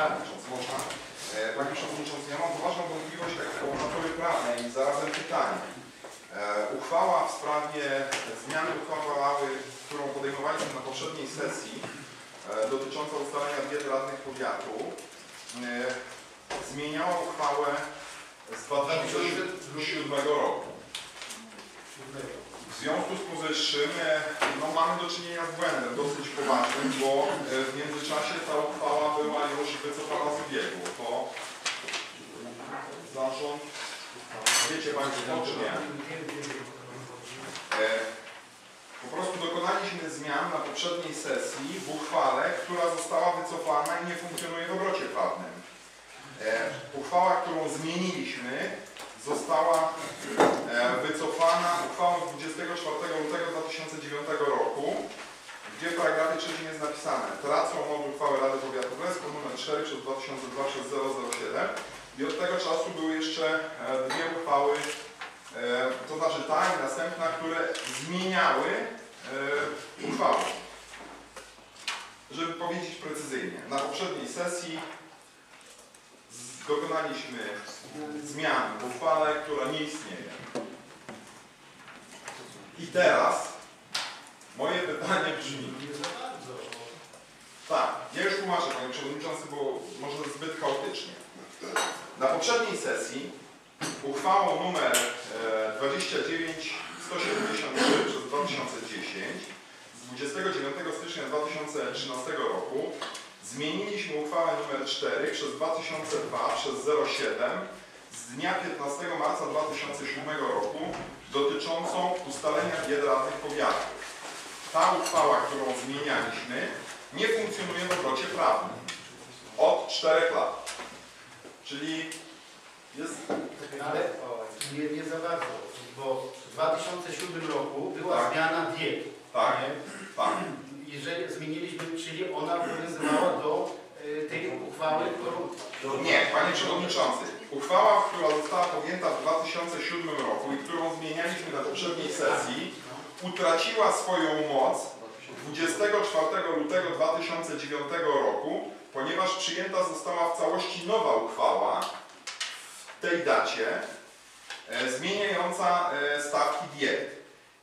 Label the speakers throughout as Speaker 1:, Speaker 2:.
Speaker 1: Tak.
Speaker 2: Przewodniczący, można? E, Przewodniczący, ja mam poważną wątpliwość tak o natury prawnej i zarazem pytanie. E, Uchwała w sprawie zmiany uchwały, którą podejmowaliśmy na poprzedniej sesji e, dotycząca ustalenia diety radnych powiatu zmieniała uchwałę z 2007 roku. W związku z powyższym e, no, mamy do czynienia z błędem dosyć poważnym, bo e, w międzyczasie ta uchwała była już wycofana z biegu. To zarząd, wiecie Państwo, czy nie? Po prostu dokonaliśmy zmian na poprzedniej sesji w uchwale, która została wycofana i nie funkcjonuje w obrocie prawnym. E, Uchwała, którą zmieniliśmy, została e, wycofana uchwałą z 24 lutego 2009 roku, gdzie w paragrafie trzecim jest napisane tracą moc uchwały Rady Powiatu Brzesko nr 4 przez 2002 przez 007 i od tego czasu były jeszcze e, dwie uchwały, e, to znaczy ta i następna, które zmieniały uchwałę. Żeby powiedzieć precyzyjnie, na poprzedniej sesji dokonaliśmy zmian w uchwale, która nie istnieje. I teraz moje pytanie brzmi. Tak, ja już tłumaczę Panie Przewodniczący, bo może zbyt chaotycznie. Na poprzedniej sesji uchwałą numer e, 29 173 przez 2010 z 29 stycznia 2013 roku zmieniliśmy uchwałę numer 4 przez 2002 przez 07 z dnia 15 marca 2007 roku dotyczącą ustalenia diet radnych powiatów. Ta uchwała, którą zmienialiśmy, nie funkcjonuje w obrocie prawnym od 4 lat. Czyli jest
Speaker 1: Ale nie, nie za bardzo, bo w 2007 roku była
Speaker 2: Tak.
Speaker 1: zmiana diet.
Speaker 2: tak,
Speaker 1: nie?
Speaker 2: tak.
Speaker 1: Jeżeli zmieniliśmy, czyli ona obowiązywała do y, tej uchwały, którą...
Speaker 2: Nie, Panie Przewodniczący, uchwała, która została podjęta w 2007 roku i którą zmienialiśmy na poprzedniej sesji, utraciła swoją moc 24 lutego 2009 roku, ponieważ przyjęta została w całości nowa uchwała w tej dacie e, zmieniająca e, stawki diet.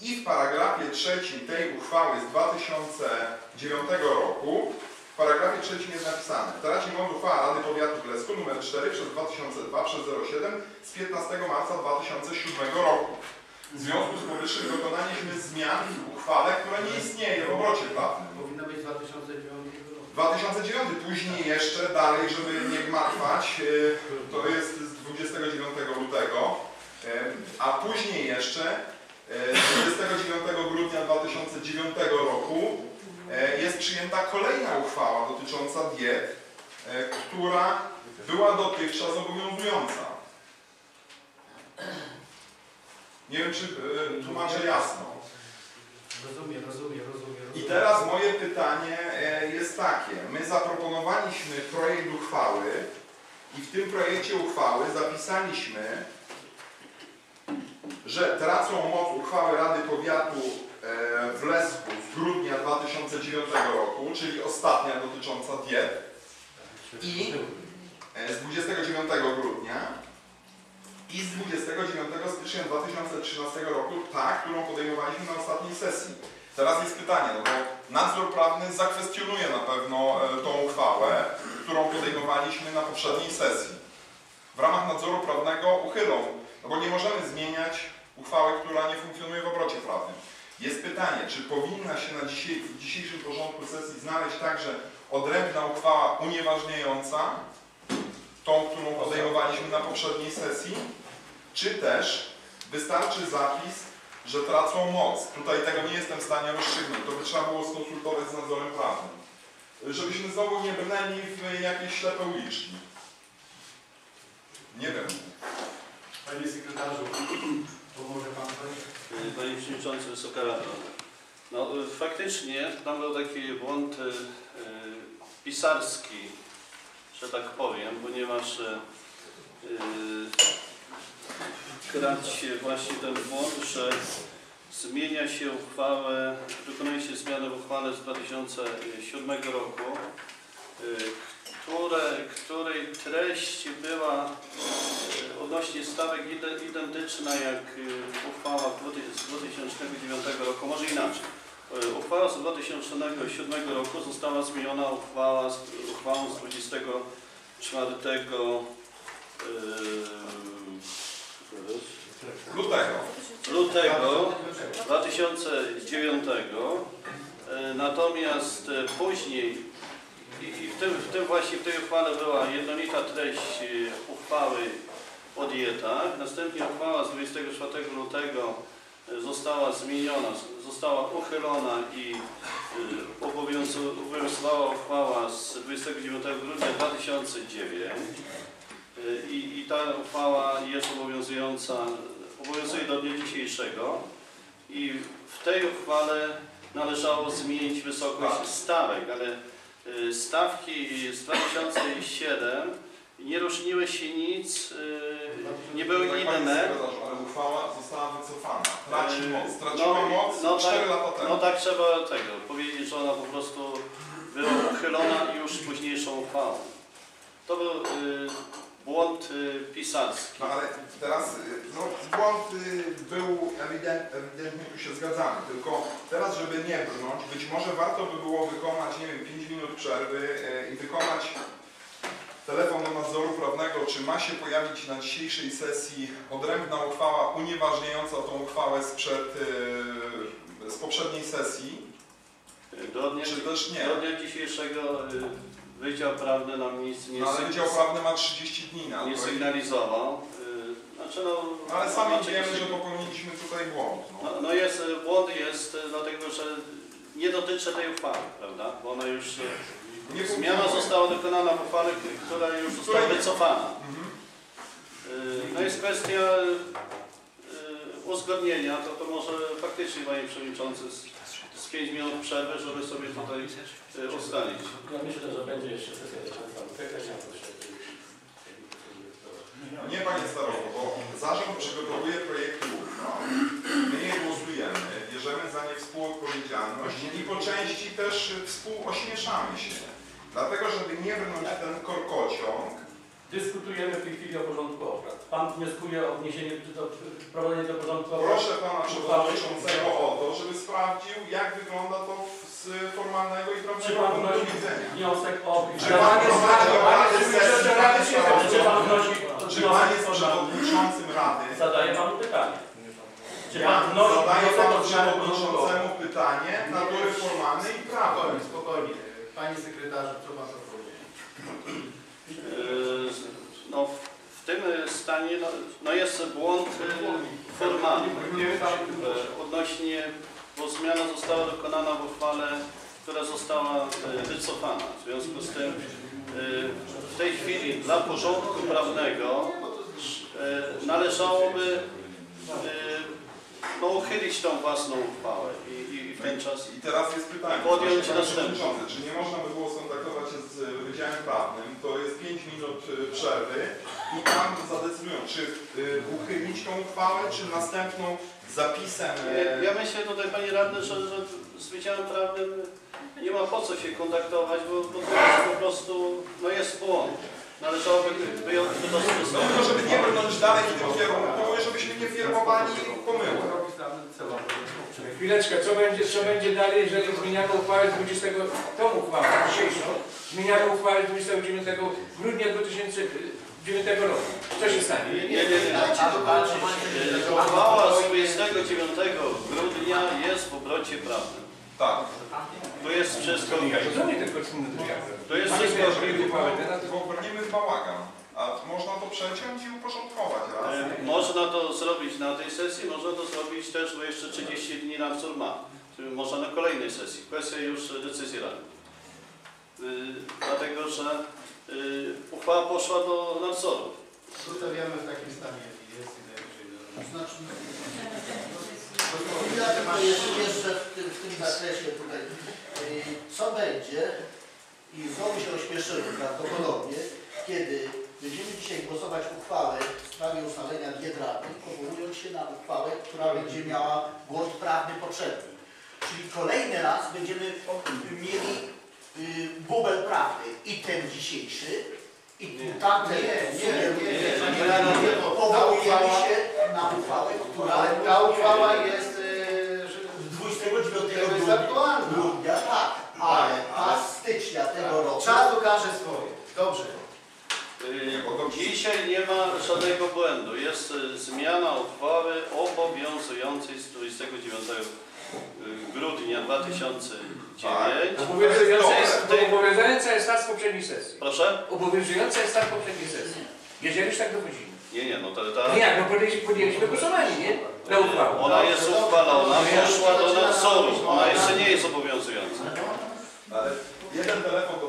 Speaker 2: I w paragrafie trzecim tej uchwały z 2009 roku w paragrafie trzecim jest napisane w traci mocy uchwała Rady Powiatu Glecko nr 4 przez 2002 przez 07 z 15 marca 2007 roku. W związku z powyższym dokonaliśmy zmian w uchwale, która nie istnieje w obrocie prawnym.
Speaker 1: Powinna być 2009 roku.
Speaker 2: 2009, później jeszcze dalej, żeby nie gmatwać, y, to jest z 29 lutego, a później jeszcze y, z 29 grudnia 2009 roku y, jest przyjęta kolejna uchwała dotycząca diet, y, która była dotychczas obowiązująca. Nie wiem, czy y, tłumaczę jasno.
Speaker 1: Rozumiem, rozumiem, rozumiem.
Speaker 2: I teraz moje pytanie e, jest takie. My zaproponowaliśmy projekt uchwały i w tym projekcie uchwały zapisaliśmy, że tracą moc uchwały Rady Powiatu e, w Lesku z grudnia 2009 roku, czyli ostatnia dotycząca diet i e, z 29 grudnia i z 29 stycznia 2013 roku ta, którą podejmowaliśmy na ostatniej sesji. Teraz jest pytanie, no bo nadzór prawny zakwestionuje na pewno e, tą uchwałę, którą podejmowaliśmy na poprzedniej sesji. W ramach nadzoru prawnego uchylą, no bo nie możemy zmieniać uchwały, która nie funkcjonuje w obrocie prawnym. Jest pytanie, czy powinna się na dzisiaj, w dzisiejszym porządku sesji znaleźć także odrębna uchwała unieważniająca tą, którą podejmowaliśmy na poprzedniej sesji, czy też wystarczy zapis, że tracą moc. Tutaj tego nie jestem w stanie rozstrzygnąć. To by trzeba było skonsultować z nadzorem prawnym. Żebyśmy znowu nie brnęli w jakieś ślepe uliczki. Nie wiem.
Speaker 1: Panie sekretarzu, pomoże Pan?
Speaker 3: Y, Panie Przewodniczący, Wysoka Rado. No y, faktycznie tam był taki błąd y, pisarski, że tak powiem, ponieważ kradł się właśnie ten błąd, że zmienia się uchwałę, dokonuje się zmiany w uchwale z 2007 roku, które, której treść była e, odnośnie stawek ide- identyczna jak e, uchwała z 2000 z 2009 roku, może inaczej. E, Uchwała z 2007 roku została zmieniona uchwała uchwałą z 24 e,
Speaker 2: Lutego.
Speaker 3: lutego 2009. E, Natomiast później i w tym, w tym właśnie w tej uchwale była jednolita treść uchwały o dietach. Następnie uchwała z 24 lutego e, została zmieniona, została uchylona i e, obowiązywała uchwała z 29 grudnia 2009. E, I, I ta uchwała jest obowiązująca, obowiązuje do dnia dzisiejszego. I w tej uchwale należało zmienić wysokość stawek, ale stawki z 2007 nie różniły się nic, y, nie były
Speaker 2: Tak pani
Speaker 3: inne.
Speaker 2: uchwała została wycofana. Traci
Speaker 3: Eee,
Speaker 2: moc. Straciła
Speaker 3: no,
Speaker 2: moc
Speaker 3: no
Speaker 2: 4
Speaker 3: tak,
Speaker 2: lata temu.
Speaker 3: No tak trzeba tego powiedzieć, że ona po prostu była uchylona już późniejszą uchwałą. To był y, błąd y, pisarski.
Speaker 2: No ale teraz y, no, błąd y, był ewident, ewidentnie tu się zgadzamy, tylko teraz, żeby nie brnąć, być może warto by było wykonać, nie wiem, 5 minut przerwy y, i wykonać telefon do nadzoru prawnego, czy ma się pojawić na dzisiejszej sesji odrębna uchwała unieważniająca tą uchwałę sprzed, y, z poprzedniej sesji,
Speaker 3: Do dnia,
Speaker 2: czy też nie.
Speaker 3: do dnia dzisiejszego y, Wydział Prawny nam nic nie,
Speaker 2: No, ale Wydział Prawny ma 30 dni na
Speaker 3: nie
Speaker 2: to.
Speaker 3: sygnalizował. Y, Znaczy no,
Speaker 2: No, ale sami
Speaker 3: wiecie,
Speaker 2: wiemy, że popełniliśmy tutaj błąd. No.
Speaker 3: No, no jest, błąd jest dlatego, że nie dotyczy tej uchwały, prawda? Bo ona już, zmiana została dokonana w uchwale, która już została wycofana. No jest kwestia y, uzgodnienia, to, to może faktycznie Panie Przewodniczący z, z 5 minut przerwy, żeby sobie tutaj y, ustalić.
Speaker 4: Ja myślę, że będzie jeszcze sesja.
Speaker 2: Nie Panie Starowo, bo zarząd przygotowuje projekty uchwał, my je głosujemy, bierzemy za nie współodpowiedzialność i po części też współośmieszamy się. Dlatego, żeby nie brnąć w ten korkociąg,
Speaker 4: Dyskutujemy w tej chwili o porządku obrad. Pan wnioskuje o wniesienie do, wprowadzenie do porządku obrad.
Speaker 2: proszę Pana Przewodniczącego o to, żeby sprawdził, jak wygląda to z formalnego i
Speaker 4: Czy
Speaker 2: prawnego
Speaker 4: pan
Speaker 2: punktu widzenia.
Speaker 4: wniosek o...
Speaker 2: Czy pan sesji, Panie
Speaker 4: Czy pan
Speaker 2: Czy Pan
Speaker 4: wniosek
Speaker 2: jest
Speaker 4: o...
Speaker 2: przewodniczącym Rady?
Speaker 4: Zadaję panu pytanie. Czy
Speaker 2: Ja
Speaker 4: pan wnosi wniosek o?
Speaker 2: Przewodniczącemu pytanie natury formalnej i prawnej.
Speaker 1: Spokojnie, spokojnie. Panie sekretarzu, co Pan
Speaker 3: No, w tym stanie no, no jest błąd y, formalny y, odnośnie, bo zmiana została dokonana w uchwale, która została y, wycofana. W związku z tym y, w tej chwili dla porządku prawnego należałoby no, uchylić tą własną uchwałę i, i w ten czas
Speaker 2: I teraz jest pytanie,
Speaker 3: Podjąć
Speaker 2: przewodniczący, czy nie można by było skontaktować się z Wydziałem Prawnym, to jest 5 minut y, przerwy i tam zadecydują, czy y, uchylić tą uchwałę, czy następną zapisem...
Speaker 3: Ja-
Speaker 2: e,
Speaker 3: Ja myślę tutaj Panie Radny, że, że z Wydziałem Prawnym nie ma po co się kontaktować, bo, bo to jest po prostu, no jest błąd. Należałoby wyjąć to
Speaker 2: No
Speaker 3: stosowania.
Speaker 2: tylko, żeby nie brnąć dalej w tym kierunku, żebyśmy nie firmowali pomyłek.
Speaker 5: Chwileczkę, co będzie, co będzie dalej, jeżeli zmieniamy uchwałę z 20, tą uchwałę dzisiejszą, zmieniamy uchwałę z 29 grudnia 2009 roku. Co się stanie?
Speaker 3: Nie, nie, nie. E, Uchwała z 29 grudnia jest w obrocie prawnym.
Speaker 2: Tak.
Speaker 3: Tu jest wszystko
Speaker 5: To to nie
Speaker 3: jest wszystko
Speaker 5: teraz,
Speaker 2: Tylko brniemy w bałagan, a można to przeciąć i uporządkować.
Speaker 3: E, Można to zrobić na tej sesji, można to zrobić też, bo jeszcze 30 dni nadzór ma. Czyli Można na kolejnej sesji. Kwestia już decyzji Rady. Y, Dlatego, że y, uchwała poszła do nadzoru.
Speaker 1: Zostawiamy w takim stanie, jaki jest i najwyżej do
Speaker 6: Znaczy, ja tylko jeszcze, jeszcze w, tym, w tym zakresie tutaj, y, co będzie i znowu się ośmieszymy prawdopodobnie, kiedy będziemy dzisiaj głosować uchwałę w sprawie ustalenia diet radnych, powołując się na uchwałę, która będzie miała błąd prawny poprzedni. Czyli kolejny raz będziemy mieli y, bubel prawny i ten dzisiejszy i tamten
Speaker 1: Nie, nie, nie, nie, nie,
Speaker 6: powołujemy się na uchwałę, która
Speaker 1: Ale ta uchwała jest, że
Speaker 6: 29
Speaker 1: jest
Speaker 6: grudnia,
Speaker 1: aktualna.
Speaker 6: grudnia tak, ale ta stycznia tego roku
Speaker 1: Czas okaże swoje. Dobrze.
Speaker 3: Y, Dzisiaj nie ma żadnego błędu. Jest y, zmiana uchwały obowiązującej z 29 y, grudnia 2009.
Speaker 5: Obowiązująca jest, obowiązująca jest ta z poprzedniej sesji.
Speaker 3: Proszę?
Speaker 5: Obowiązująca jest ta z poprzedniej sesji. Jeżeli już tak dochodzimy.
Speaker 3: Nie, nie, no to
Speaker 5: No
Speaker 3: ta,
Speaker 5: jak, no podjęliśmy, podjęliśmy głosowanie, nie? Na uchwałę.
Speaker 3: ona jest uchwalona, poszła do nadzoru. Ona
Speaker 1: Ona-
Speaker 3: jeszcze nie jest obowiązująca.
Speaker 2: Ale jeden telefon